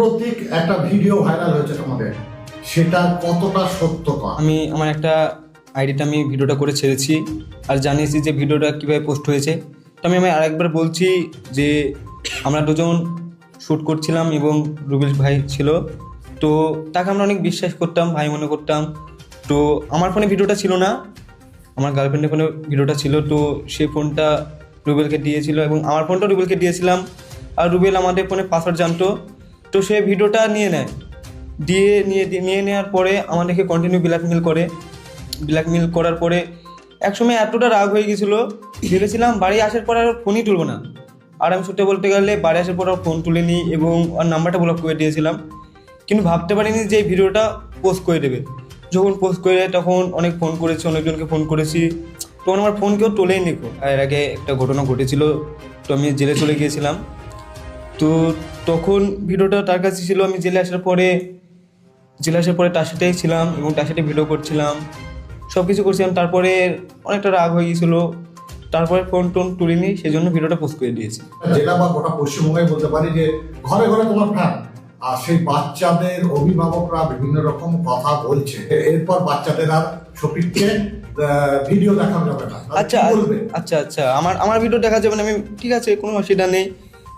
সাম্প্রতিক একটা video viral হয়েছে তোমাদের। সেটা কতটা সত্যকর আমি আমার একটা আইডিটা আমি ভিডিওটা করে ছেড়েছি আর জানিয়েছি যে ভিডিওটা কীভাবে পোস্ট হয়েছে। তো আমি আমি আরেকবার বলছি যে আমরা দুজন শ্যুট করছিলাম এবং রুবেল ভাই ছিল। তো তাকে আমরা অনেক বিশ্বাস করতাম, ভাই মনে করতাম। তো আমার ফোনে ভিডিওটা ছিল না, আমার গার্লফ্রেন্ডের ফোনে ভিডিওটা ছিল। তো সেই ফোনটা রুবেলকে দিয়েছিল এবং আমার ফোনটা রুবেলকে দিয়েছিলাম। আর রুবেল আমাদের ফোনে পাসওয়ার্ড জানতো। তো সে ভিডিওটা নিয়ে নেয়। দিয়ে নিয়ে নিয়ে নেওয়ার পরে আমাদেরকে কন্টিনিউ ব্ল্যাকমেল করে। ব্ল্যাকমেল করার পরে একসময় এতটা রাগ হয়ে গেছিল, ভেবেছিলাম বাড়ি আসার পর আর ফোনই তুলবো না। আর আমি সত্যি বলতে গেলে বাড়ি আসার পর আর ফোন তুলে নিই এবং আর নাম্বারটা ব্লক করে দিয়েছিলাম। কিন্তু ভাবতে পারিনি যে এই ভিডিওটা পোস্ট করে দেবে। যখন পোস্ট করে তখন অনেক ফোন করেছি, অনেকজনকে ফোন করেছি। তখন আমার ফোন কেউ তোলেই নিকো এর আগে একটা ঘটনা ঘটেছিল, তো আমি জেলে চলে গিয়েছিলাম। তো তখন ভিডিওটা তার কাছে ছিল আমি জেলে আসার পরে জেলে আসার পরে তার সাথেই ছিলাম এবং তার সাথে ভিডিও করছিলাম। সব কিছু করছিলাম তারপরে অনেকটা রাগ হয়ে গিয়েছিল তারপরে ফোন টোন তুলিনি সেই জন্য ভিডিওটা পোস্ট করে দিয়েছি। জেলা বা গোটা পশ্চিমবঙ্গে বলতে পারি যে ঘরে ঘরে তোমার ফ্যান আর সেই বাচ্চাদের অভিভাবকরা বিভিন্ন রকম কথা বলছে। এরপর বাচ্চাদের আর শফিককে ভিডিও দেখানো যাবে না। আচ্ছা আচ্ছা আচ্ছা আমার আমার ভিডিও দেখা যাবে না। আমি ঠিক আছে কোনো অসুবিধা নেই।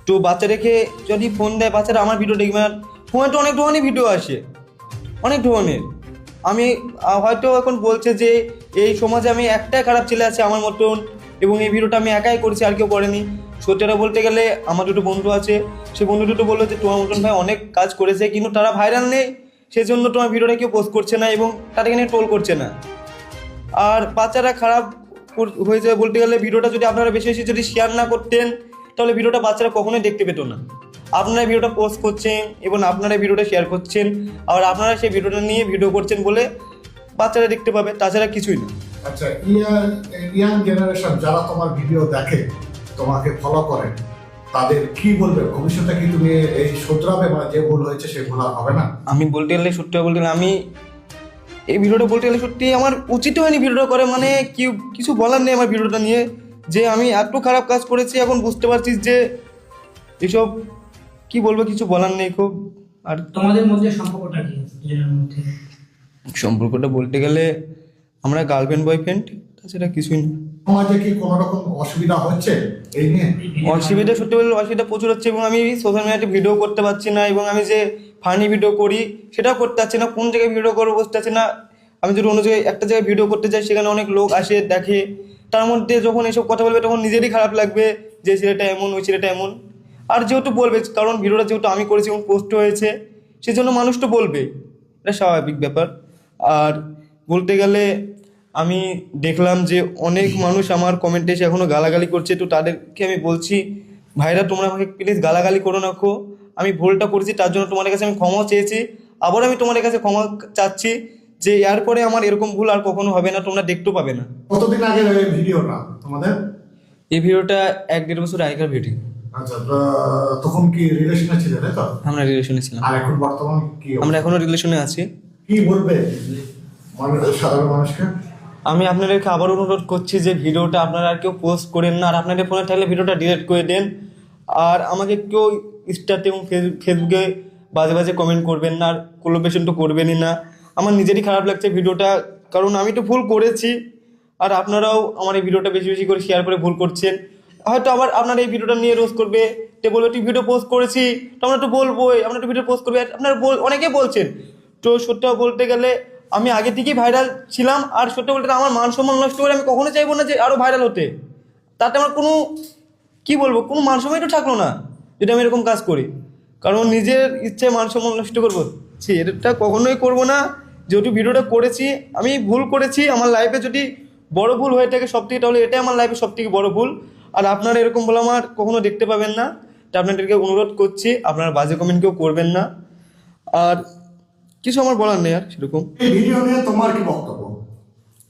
তো বাচ্চা রেখে যদি ফোন দেয়, বাচ্চারা আমার ভিডিও দেখবে না। ফোনে তো অনেক ধরনের ভিডিও আসে। অনেক ধরনের। আমি হয়তো এখন বলছে যে, এই সমাজে আমি একটাই খারাপ ছেলে আছে আমার মতন, এবং এই ভিডিওটা আমি একাই করেছি, আর কেউ করেনি। সত্যিটা বলতে গেলে আমার দুটো বন্ধু আছে। সে বন্ধু দুটো বলল যে, তোমার মতন ভাই অনেক কাজ করেছে, কিন্তু তারা ভাইরাল নেই। সেজন্য তোমার ভিডিওটা কেউ পোস্ট করছে না, এবং তাদেরকে নিয়ে ট্রোল করছে না। আর বাচ্চারা খারাপ হয়ে যায় বলতে গেলে ভিডিওটা যদি আপনারা বেশি বেশি যদি শেয়ার না করতেন তাহলে ভিডিওটা বাচ্চারা কখনোই দেখতে পেতো না। আপনারা ভিডিওটা পোস্ট করছেন এবং আপনারা ভিডিওটা শেয়ার করছেন আর আপনারা সেই ভিডিওটা নিয়ে ভিডিও করছেন বলে বাচ্চারা দেখতে পাবে তাছাড়া কিছুই না। আচ্ছা ইয়াং ইয়াং জেনারেশন যারা তোমার ভিডিও দেখে তোমাকে ফলো করে তাদের কি বলবে? ভবিষ্যতে কি তুমি এই শুধরাবে মানে যে ভুল হয়েছে সে ভুল হবে না? আমি বলতে গেলে সত্যি বলতে গেলে আমি এই ভিডিওটা বলতে গেলে সত্যি আমার উচিত হয়নি ভিডিওটা করে মানে কি কিছু বলার নেই আমার ভিডিওটা নিয়ে। যে আমি এত খারাপ কাজ করেছি এখন বুঝতে পারছিস যে এসব কি বলব কিছু বলার নেই খুব। আর তোমাদের মধ্যে সম্পর্কটা কি মধ্যে? সম্পর্কটা বলতে গেলে আমরা গার্লফ্রেন্ড বয়ফ্রেন্ড তাছাড়া কিছুই না। সমাজে কি কোনো রকম অসুবিধা হচ্ছে এই নিয়ে? অসুবিধা সত্যি বলতে অসুবিধা প্রচুর হচ্ছে এবং আমি সোশ্যাল মিডিয়াতে ভিডিও করতে পারছি না এবং আমি যে ফানি ভিডিও করি সেটাও করতে পারছি না কোন জায়গায় ভিডিও করব বুঝতে পারছি না। আমি যদি অন্য জায়গায় একটা জায়গায় ভিডিও করতে যাই, সেখানে অনেক লোক আসে, দেখে। তার মধ্যে যখন এসব কথা বলবে, তখন নিজেরই খারাপ লাগবে যে, ছেলেটা এমন, ওই ছেলেটা এমন। আর যেহেতু বলবে, কারণ ভিডিওটা যেহেতু আমি করেছি এবং পোস্ট হয়েছে, সেজন্য মানুষ তো বলবে। এটা স্বাভাবিক ব্যাপার। আর বলতে গেলে, আমি দেখলাম যে, অনেক মানুষ আমার কমেন্টে এসে এখনও গালাগালি করছে। তো তাদেরকে আমি বলছি, ভাইরা, তোমরা আমাকে প্লিজ গালাগালি করো না খো আমি ভুলটা করেছি, তার জন্য তোমাদের কাছে আমি ক্ষমাও চেয়েছি। আবার আমি তোমাদের কাছে ক্ষমা চাচ্ছি। যে এরপরে আমার এরকম ভুল আর কখনো হবে না তোমরা দেখতেও পাবে না। কতদিন আগের এই ভিডিওটা তোমাদের? এই ভিডিওটা এক দেড় বছর আগেকার ভিডিও। আচ্ছা তখন কি রিলেশনে ছিলে তাই তো? আমরা রিলেশনে ছিলাম। আর এখন বর্তমান কি আমরা এখনও রিলেশনে আছি। কি বলবে সাধারণ মানুষকে? আমি আপনাদেরকে আবার অনুরোধ করছি যে ভিডিওটা আপনারা আর কেউ পোস্ট করেন না আর আপনাদের ফোনে থাকলে ভিডিওটা ডিলিট করে দেন। আর আমাকে কেউ ইনস্টাতে এবং ফেসবুকে বাজে বাজে কমেন্ট করবেন না আর কোলোবেশন তো করবেনই না। আমার নিজেরই খারাপ লাগছে ভিডিওটা, কারণ আমি তো ভুল করেছি। আর আপনারাও আমার এই ভিডিওটা বেশি বেশি করে শেয়ার করে ভুল করছেন। হয়তো আবার আপনারা এই ভিডিওটা নিয়ে রোজ করবে। তে বলবে, তুই ভিডিও পোস্ট করেছি, তো আমরা তো বলবোই, আমরা তো ভিডিও পোস্ট করবে। আপনারা বল অনেকে বলছেন। তো সত্যি বলতে গেলে আমি আগে থেকেই ভাইরাল ছিলাম, আর সত্যি বলতে আমার মান সম্মান নষ্ট করে আমি কখনো চাইব না যে আরও ভাইরাল হতে। তাতে আমার কোনো, কি বলব, কোনো মান সম্মানই তো থাকল না, যদি আমি এরকম কাজ করি। কারণ নিজের ইচ্ছে মান সম্মান নষ্ট করব সে এটা কখনোই করব না। যেহেতু ভিডিওটা করেছি, আমি ভুল করেছি, আমার লাইফে যদি বড় ভুল হয়ে থাকে সব থেকে তাহলে এটাই আমার লাইফে সব থেকে বড় ভুল। আর আপনারা এরকম বলে আমার কখনো দেখতে পাবেন না। তা আপনাদেরকে অনুরোধ করছি, আপনারা বাজে কমেন্ট কেউ করবেন না। আর কিছু আমার বলার নেই আর সেরকম। ভিডিও নিয়ে তোমার কি বক্তব্য?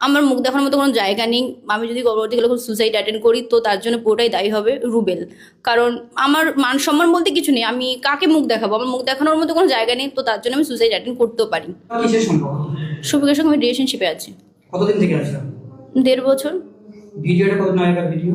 আমার মুখ দেখার মতো কোনো জায়গা নেই। আমি যদি গর্ভবতী গেলে সুসাইড অ্যাটেন্ড করি তো তার জন্য পুরোটাই দায়ী হবে রুবেল। কারণ আমার মান সম্মান বলতে কিছু নেই। আমি কাকে মুখ দেখাবো? আমার মুখ দেখানোর মতো কোনো জায়গা নেই তো তার জন্য আমি সুসাইড অ্যাটেন্ড করতেও পারি। কিসের সঙ্গে আমি রিলেশনশিপে আছি। কতদিন থেকে আছি? দেড় বছর। ভিডিওটা কত ভিডিও?